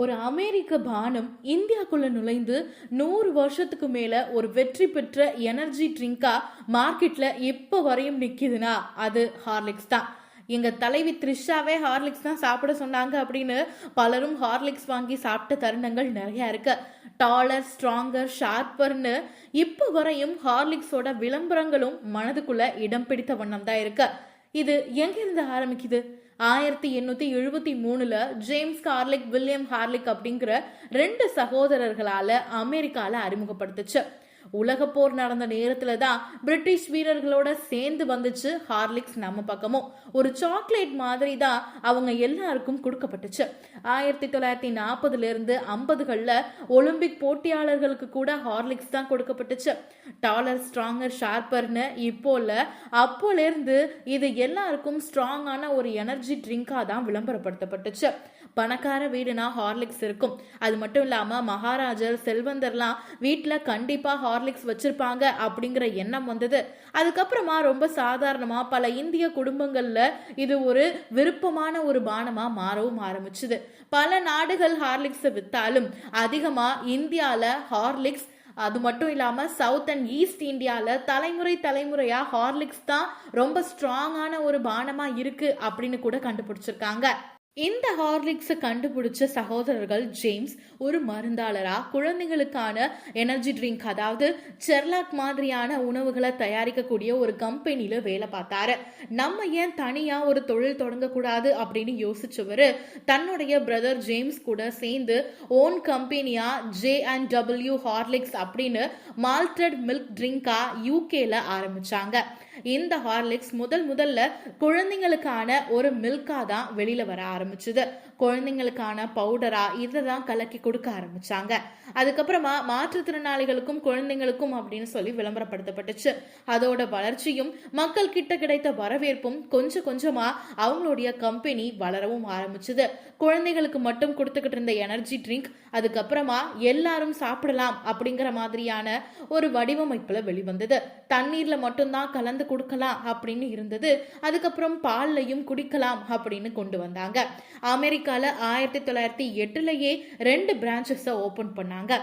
ஒரு அமெரிக்க பானம் இந்தியாக்குள்ள நுழைந்து நூறு வருஷத்துக்கு மேல ஒரு வெற்றி பெற்ற எனர்ஜி ட்ரிங்கா மார்க்கெட்ல இப்ப வரையும் நிக்குதுன்னா அது ஹார்லிக்ஸ் தான். எங்க தலைவி த்ரிஷாவே ஹார்லிக்ஸ் தான் சாப்பிட சொன்னாங்க அப்படின்னு பலரும் ஹார்லிக்ஸ் வாங்கி சாப்பிட்ட தருணங்கள் நிறைய இருக்கு. டாலர் ஸ்ட்ராங்கர் ஷார்ப்பர்னு இப்போ வரையும் ஹார்லிக்ஸோட விளம்பரங்களும் மனதுக்குள்ள இடம் பிடித்த வண்ணம் தான் இருக்கு. இது எங்கிருந்து ஆரம்பிக்குது? ஆயிரத்தி எண்ணூத்தி எழுபத்தி மூணுல ஜேம்ஸ் ஹார்லிக் வில்லியம் ஹார்லிக் அப்படிங்கிற ரெண்டு சகோதரர்களால அமெரிக்கால அறிமுகப்படுத்துச்சு. உலக போர் நடந்த நேரத்துல தான் பிரிட்டிஷ் வீரர்களோட சேர்ந்து வந்துச்சு ஹார்லிக்ஸ் நம்ம பக்கமும். ஒரு சாக்லேட் மாதிரி தான் அவங்க எல்லாருக்கும் கொடுக்கப்பட்டுச்சு. ஆயிரத்தி தொள்ளாயிரத்தி நாற்பதுல இருந்து ஐம்பதுகள்ல ஒலிம்பிக் போட்டியாளர்களுக்கு கூட ஹார்லிக்ஸ் தான் கொடுக்கப்பட்டுச்சு. டாலர் ஸ்ட்ராங்கர் ஷார்ப்பர்னு இப்போ இல்ல அப்போல இருந்து இது எல்லாருக்கும் ஸ்ட்ராங்கான ஒரு எனர்ஜி ட்ரிங்காக தான் விளம்பரப்படுத்தப்பட்டுச்சு. பணக்கார வீடுனா ஹார்லிக்ஸ் இருக்கும். அது மட்டும் இல்லாம மகாராஜர் செல்வந்தர்லாம் வீட்டுல கண்டிப்பா ஹார்லிக்ஸ் வச்சிருப்பாங்க அப்படிங்கிற எண்ணம் வந்தது. அதுக்கப்புறமா ரொம்ப சாதாரணமா பல இந்திய குடும்பங்கள்ல இது ஒரு விருப்பமான ஒரு பானமா மாறவும் ஆரம்பிச்சுது. பல நாடுகள் ஹார்லிக்ஸை வித்தாலும் அதிகமா இந்தியால ஹார்லிக்ஸ் அது மட்டும் இல்லாமல் சவுத் அண்ட் ஈஸ்ட் இந்தியாவில் தலைமுறை தலைமுறையாக ஹார்லிக்ஸ் தான் ரொம்ப ஸ்ட்ராங்கான ஒரு பானமாக இருக்கு அப்படின்னு கூட கண்டுபிடிச்சிருக்காங்க. இந்த ஹார்லிக்ஸை கண்டுபிடிச்ச சகோதரர்கள் ஜேம்ஸ் ஒரு மருந்தாளரா? குழந்தைகளுக்கான எனர்ஜி ட்ரிங்க் அதாவது செர்லாக் மாதிரியான உணவுகளை தயாரிக்கக்கூடிய ஒரு கம்பெனியில வேலை பார்த்தாரு. நம்ம ஏன் தனியா ஒரு தொழில் தொடங்கக்கூடாது அப்படின்னு யோசிச்சவர் தன்னுடைய பிரதர் ஜேம்ஸ் கூட சேர்ந்து ஓன் கம்பெனியா ஜே அண்ட் டபிள்யூ ஹார்லிக்ஸ் அப்படின்னு மால்டட் மில்க் ட்ரிங்கா யூகேல ஆரம்பிச்சாங்க. இந்த ஹார்லிக்ஸ் முதல் முதல்ல குழந்தைங்களுக்கான ஒரு மில்கா தான் வெளியில வர ஆரம்பிச்சது. குழந்தைங்களுக்கான பவுடரா இதை தான் கலக்கி கொடுக்க ஆரம்பிச்சாங்க. அதுக்கப்புறமா மாற்றுத்திறனாளிகளுக்கும் குழந்தைங்களுக்கும் அப்படின்னு சொல்லி விளம்பரப்படுத்தப்பட்டுச்சு. அதோட வளர்ச்சியும் மக்கள் கிட்ட கிடைத்த வரவேற்பும் கொஞ்சம் கொஞ்சமா அவங்களுடைய கம்பெனி வளரவும் ஆரம்பிச்சது. குழந்தைகளுக்கு மட்டும் கொடுத்துக்கிட்டு இருந்த எனர்ஜி ட்ரிங்க் அதுக்கப்புறமா எல்லாரும் சாப்பிடலாம் அப்படிங்கிற மாதிரியான ஒரு வடிவமைப்புல வெளிவந்தது. தண்ணீர்ல மட்டும்தான் கலந்து கொடுக்கலாம் அப்படின்னு இருந்தது. அதுக்கப்புறம் பால்லையும் குடிக்கலாம் அப்படின்னு கொண்டு வந்தாங்க. அமெரிக்கால ஆயிரத்தி தொள்ளாயிரத்தி எட்டுலயே ரெண்டு பிரான்ச்சஸை ஓபன் பண்ணாங்க.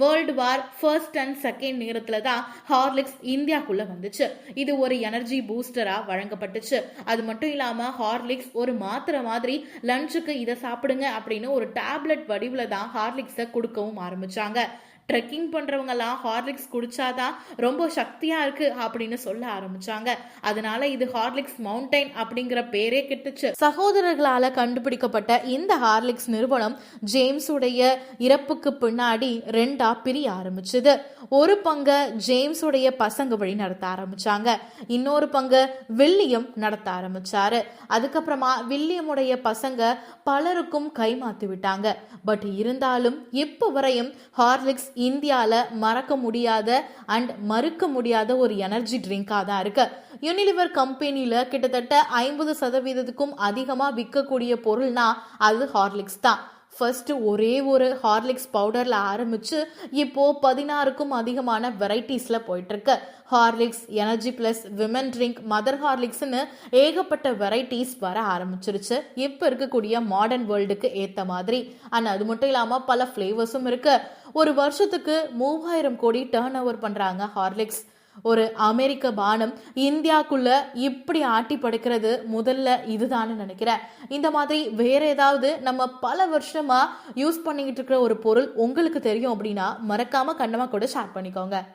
World war first and second நேரத்துல தான் ஹார்லிக்ஸ் இந்தியாக்குள்ள வந்துச்சு. இது ஒரு எனர்ஜி பூஸ்டரா வழங்கப்பட்டுச்சு. அது மட்டும் இல்லாம ஹார்லிக்ஸ் ஒரு மாத்திரை மாதிரி லஞ்சுக்கு இதை சாப்பிடுங்க அப்படின்னு ஒரு டேப்லெட் வடிவுல தான் ஹார்லிக்ஸை கொடுக்கவும் ஆரம்பிச்சாங்க. ட்ரெக்கிங் பண்றவங்கலாம் ஹார்லிக்ஸ் குடிச்சாதான் ரொம்ப சக்தியா இருக்கு அப்படின்னு சொல்ல ஆரம்பிச்சாங்க. அதனால இது ஹார்லிக்ஸ் மவுண்டைன் அப்படிங்கிற பேரே கிட்டுச்சு. சகோதரர்களால கண்டுபிடிக்கப்பட்ட இந்த ஹார்லிக்ஸ் நிறுவனம் ஜேம்ஸுடைய இறப்புக்கு பின்னாடி ரெண்டா பிரிய ஆரம்பிச்சது. ஒரு பங்க ஜேம்ஸுடைய பசங்க வழி நடத்த ஆரம்பிச்சாங்க. இன்னொரு பங்கு வில்லியம் நடத்த ஆரம்பிச்சாரு. அதுக்கப்புறமா வில்லியமுடைய பசங்க பலருக்கும் கைமாத்தி விட்டாங்க. பட் இருந்தாலும் இப்போ வரையும் ஹார்லிக்ஸ் இந்தியாவில் மறக்க முடியாத அண்ட் மறுக்க முடியாத ஒரு எனர்ஜி ட்ரிங்காக தான் இருக்கு. யூனிலிவர் கம்பெனியில் கிட்டத்தட்ட ஐம்பது சதவீதத்துக்கும் அதிகமாக விற்கக்கூடிய பொருள்னா அது ஹார்லிக்ஸ் தான். ஃபர்ஸ்ட் ஒரே ஒரு ஹார்லிக்ஸ் பவுடர்ல ஆரம்பிச்சு இப்போ பதினாறுக்கும் அதிகமான வெரைட்டிஸ்ல போயிட்டு இருக்கு Horlicks energy plus women drink mother ஹார்லிக்ஸ்னு ஏகப்பட்ட வெரைட்டிஸ் வர ஆரம்பிச்சிருச்சு. இப்போ இருக்கக்கூடிய மாடர்ன் வேர்ல்டுக்கு ஏத்த மாதிரி. அண்ட் அது மட்டும் இல்லாம பல ஃப்ளேவர்ஸும் இருக்கு. ஒரு வருஷத்துக்கு மூவாயிரம் கோடி டேர்ன் ஓவர் பண்றாங்க ஹார்லிக்ஸ் ஒரு அமெரிக்க பானம் இந்தியாக்குள்ள இப்படி ஆட்டி படுக்கிறது முதல்ல இதுதான்னு நினைக்கிறேன். இந்த மாதிரி வேற ஏதாவது நம்ம பல வருஷமா யூஸ் பண்ணிக்கிட்டு இருக்கிற ஒரு பொருள் உங்களுக்கு தெரியும் அப்படின்னா மறக்காம கண்டமா கூட ஷேர் பண்ணிக்கோங்க.